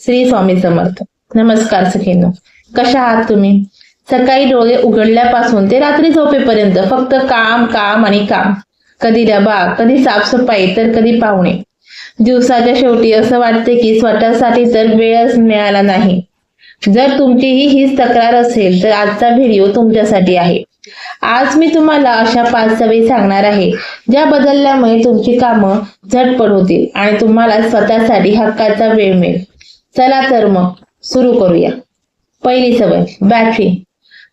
श्री स्वामी समर्थ. नमस्कार सखींनो. कशा आहात तुम्ही? सकाळी डोळे उघडल्यापासून ते रात्री झोपेपर्यंत फक्त काम काम आणि काम. कधी डबा कधी साफसफाई तर कधी पाहुणे. दिवसाच्या शेवटी असं वाटते की स्वतःसाठी तर वेळच मिळाला नाही. जर तुमचीही हीच तक्रार असेल तर आजचा व्हिडिओ तुमच्यासाठी आहे. आज मी तुम्हाला अशा पाच सवयी सांगणार आहे ज्या बदलल्यामुळे तुमची कामं झटपट होतील आणि तुम्हाला स्वतःसाठी हक्काचा वेळ मिळेल. चला तर मग सुरू करूया. पहिली सवय बॅटरी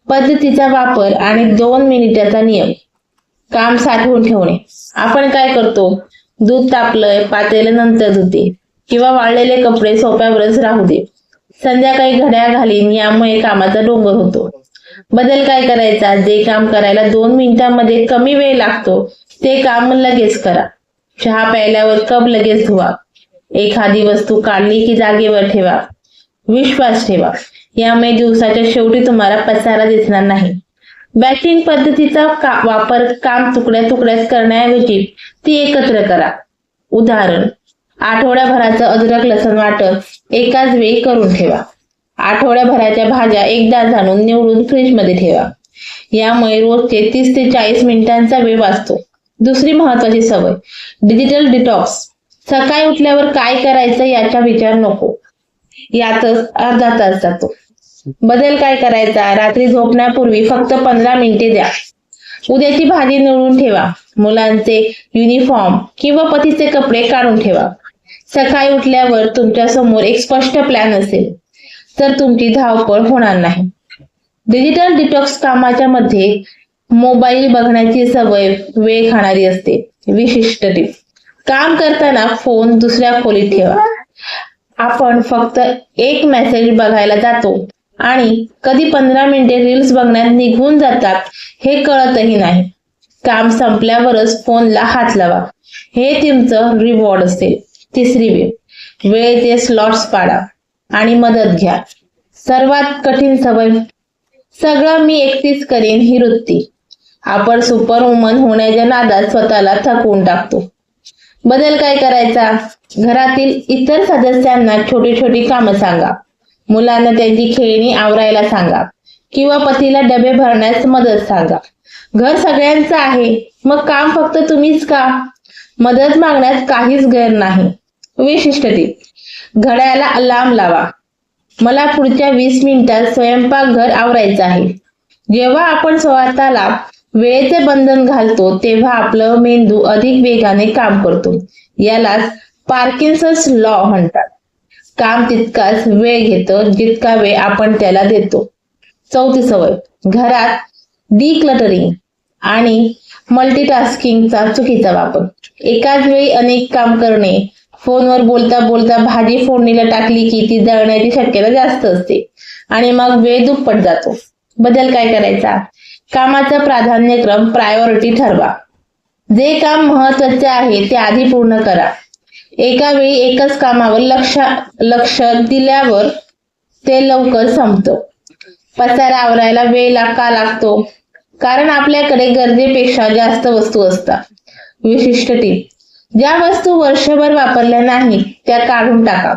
पद्धतीचा वापर आणि दोन मिनिटाचा नियम. काम साठवून ठेवणे. आपण काय करतो? दूध तापलंय पातेलं नंतर धुते. किंवा वाळलेले कपडे सोप्यावरच राहू दे. संध्याकाळी घड्याळ घालीन यामुळे कामाचा डोंगर होतो. बदल काय करायचा? जे काम करायला दोन मिनिटांमध्ये कमी वेळ लागतो ते काम लगेच करा. चहा प्यायल्यावर कप लगेच धुवा. एखादी वस्तू काढली की जागेवर ठेवा. विश्वास ठेवा. यामुळे दिवसाच्या शेवटी तुम्हाला पसारा दिसणार नाही. बॅटिंग पद्धतीचा का, वापर काम तुकड्या तुकड्यात करण्याऐवजी ती एकत्र करा. उदाहरण आठवड्याभराचं अद्रक लसण वाटप एकाच वेळी करून ठेवा. आठवड्याभराच्या भाज्या एकदा जाणून निवडून फ्रीजमध्ये ठेवा. यामुळे रोजचे तीस ते चाळीस मिनिटांचा वेळ वाचतो. दुसरी महत्वाची सवय डिजिटल डिटॉक्स. सकाळी उठल्यावर काय करायचं याचा विचार नको. यातच अर्धा तास जातो बदल काय करायचा? रात्री झोपण्यापूर्वी फक्त पंधरा मिनिटे द्या. उद्याची भाजी निवडून ठेवा. मुलांचे युनिफॉर्म किंवा पतीचे कपडे काढून ठेवा. सकाळी उठल्यावर तुमच्यासमोर एक स्पष्ट प्लॅन असेल. तर तुमची धावपळ होणार नाही. डिजिटल डिटॉक्स कामाच्या मध्ये मोबाईल बघण्याची सवय वेळ खाणारी असते. विशिष्ट टीप काम करताना फोन दुसऱ्या खोलीत ठेवा. आपण फक्त एक मेसेज बघायला जातो आणि कधी पंधरा मिनिटे रील्स बघण्यात निघून जातात हे कळतही नाही. काम संपल्यावरच फोनला हात लावा. हे तुमचं रिवॉर्ड असेल. तिसरी वेळ. वेळेचे स्लॉट्स पाडा आणि मदत घ्या. सर्वात कठीण सवय. सगळं मी एकटीच करेन ही वृत्ती. आपण सुपर वुमन होण्याच्या नादात स्वतःला थकवून टाकतो. बदल काय करायचा? घरातील इतर सदस्यांना छोटी छोटी कामं सांगा. मुलांना त्यांची खेळणी आवरायला सांगा. किंवा पतीला डबे भरण्यास मदत सांगा. घर सगळ्यांचं आहे. मग काम फक्त तुम्हीच का? मदत मागण्यात काहीच गैर नाही. विशिष्ट टीप. घड्याला अलार्म लावा. मला पुढच्या वीस मिनिटात स्वयंपाकघर आवरायचं आहे. जेव्हा आपण स्वतःला वेळेचे बंधन घालतो तेव्हा आपलं मेंदू अधिक वेगाने काम करतो. यालाच पार्किन्सन्स लॉ म्हणतात. काम तितकाच वेळ घेतं जितका वेळ आपण त्याला देतो. चौथी सवय घरात डिक्लटरिंग आणि मल्टीटास्किंगचा चुकीचा वापर. एकाच वेळी अनेक काम करणे फोनवर बोलता बोलता भाजी फोडणीला टाकली की ती जळण्याची शक्यता जास्त असते आणि मग वेळ दुप्पट जातो. बदल काय करायचा? कामाचा प्राधान्यक्रम प्रायोरिटी ठरवा. जे काम महत्त्वाचे आहे ते आधी पूर्ण करा. एका वेळी एकच कामावर लक्ष लक्ष दिल्यावर ते लवकर संपतं. पसारा आवरायला वेळ का लागतो? कारण आपल्याकडे गरजेपेक्षा जास्त वस्तू असतात. विशिष्ट टीप. ज्या वस्तू वर्षभर वापरल्या नाहीत त्या काढून टाका.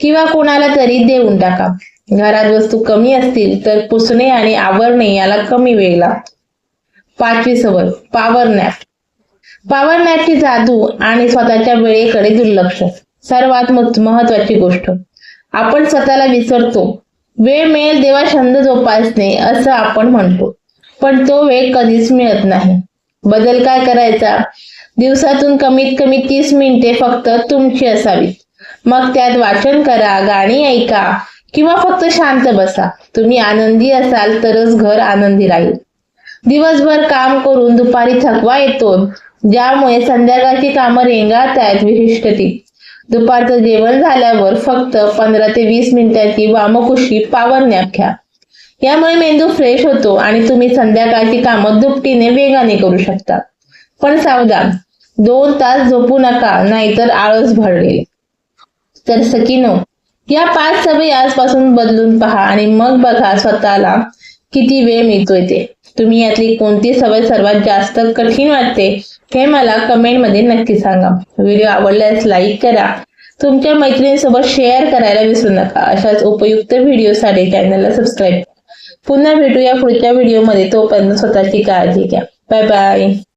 किंवा कोणाला तरी देऊन टाका. घरात वस्तू कमी असतील तर पुसणे आणि आवरणे याला कमी वेळ लागतो. पाचवी सवय पावर नॅप पावर नॅपची जादू आणि स्वतःच्या वेळेकडे दुर्लक्ष. सर्वात महत्वाची गोष्ट. आपण स्वतःला विसरतो. वेळ मिळेल देवा छंद जोपासणे असं आपण म्हणतो. पण तो वेळ कधीच मिळत नाही. बदल काय करायचा? दिवसातून कमीत कमी तीस मिनिटे फक्त तुमची असावीत. मग त्यात वाचन करा गाणी ऐका किंवा फक्त शांत बसा. तुम्ही आनंदी असाल तरच घर आनंदी राहील. दिवसभर काम करून दुपारी थकवा येतो ज्यामुळे संध्याकाळची कामं रेंगाळत आहेत विशिष्ट ती. दुपारचं जेवण झाल्यावर फक्त पंधरा ते वीस मिनिटाची वामकुशी पावर नॅप घ्या. यामुळे मेंदू फ्रेश होतो आणि तुम्ही संध्याकाळची कामं दुपटीने वेगाने करू शकता. पण सावधान दोन तास झोपू नका नाहीतर आळस भरले तर सकिनो या पाच सवयी आजपासून बदलून पहा आणि मग बघा स्वतःला किती वेळ मिळतोय ते. तुम्ही यातली कोणती सवय सर्वात जास्त कठीण वाटते हे मला कमेंटमध्ये नक्की सांगा. व्हिडिओ आवडल्यास लाईक करा. तुमच्या मैत्रिणींसोबत शेअर करायला विसरू नका. अशाच उपयुक्त व्हिडिओसाठी चॅनलला सबस्क्राईब पुन्हा भेटूया पुढच्या व्हिडिओमध्ये. तोपर्यंत स्वतःची काळजी घ्या. Bye bye.